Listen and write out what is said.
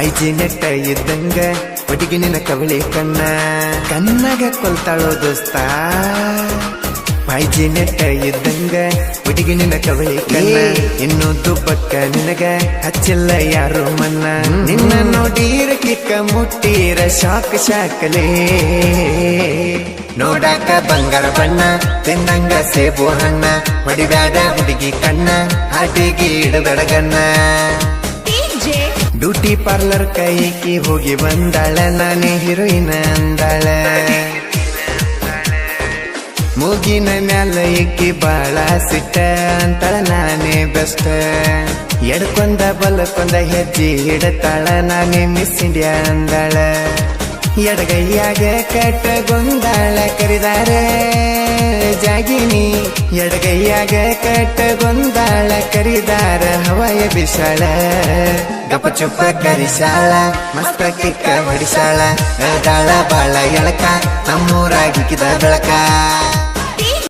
IG ನೆಟ್ಟ ಇದ್ದಂಗ ಹುಡುಗಿ ನಿನ್ನ ಕವಳಿ ಕಣ್ಣ. ಕಣ್ಣಾಗ ಕೊಲ್ತಾಳೋ ದೋಸ್ತ. ಐಜಿ ನೆಟ್ಟ ಇದ್ದಂಗ ಹುಡುಗಿ ನಿನ್ನ ಕವಳಿ ಕಣ್ಣ. ಇನ್ನು ದುಬ್ಬಕ್ಕ ನಿನಗ ಹಚ್ಚಿಲ್ಲ ಯಾರು ಮನ್ನ. ನಿನ್ನ ನೋಡೀರ ಕಿಕ್ಕ ಮುಟ್ಟೀರ ಶಾಕ್ ಶಾಕಲೇ. ನೋಡಾಕ ಬಂಗಾರ ಬಣ್ಣ, ತಿನ್ನಂಗ ಸೇಬು ಹಣ್ಣ. ಹೊಡಿಬ್ಯಾಡ ಹುಡುಗಿ ಕಣ್ಣ, ಹಾಟಿಗೆ ಇಡಬೇಡಗಣ್ಣ ಬ್ಯೂಟಿ ಪಾರ್ಲರ್ ಕೈಕಿ ಹೋಗಿ ಬಂದಾಳ, ನಾನೇ ಹೀರೋಯಿನ್ ಅಂದಾಳ. ಮೂಗಿನ ಮ್ಯಾಲ ಇಕ್ಕಿ ಬಾಳ ಸಿಟ್ಟ ಅಂತಾಳ, ನಾನೇ ಬೆಸ್ಟ್ ಎಡ್ಕೊಂದ, ಬಲಕೊಂದ, ಹೆಜ್ಜೆ ಇಡತಾಳ ನಾನೇ ಮಿಸ್ ಇಂಡಿಯಾ ಅಂದಾಳ. ಎಡಗೈಯಾಗ ಕಟ್ಟಗೊಂದಾಳ, ಕರಿದಾರೆ. ಜಾಗಿನಿ ಎಡಗೈಯಾಗ ಕಟ್ಟಗೊಂದಾಳ ಕರಿದಾರ ಹವಾಯ ಬಿಸಾಳ. ಗಪ ಚುಪ್ಪ ಕರಿಸಾಳ ಮಸ್ತ ಕಿಕ್ಕ ಹೊಡಿಸಾಳ ಎಳ್ದಾಳ ಬಾಳ ಎಳಕ ನಮ್ಮೂರಾಗಿಕ್ಕಿದ ಬೆಳಕ.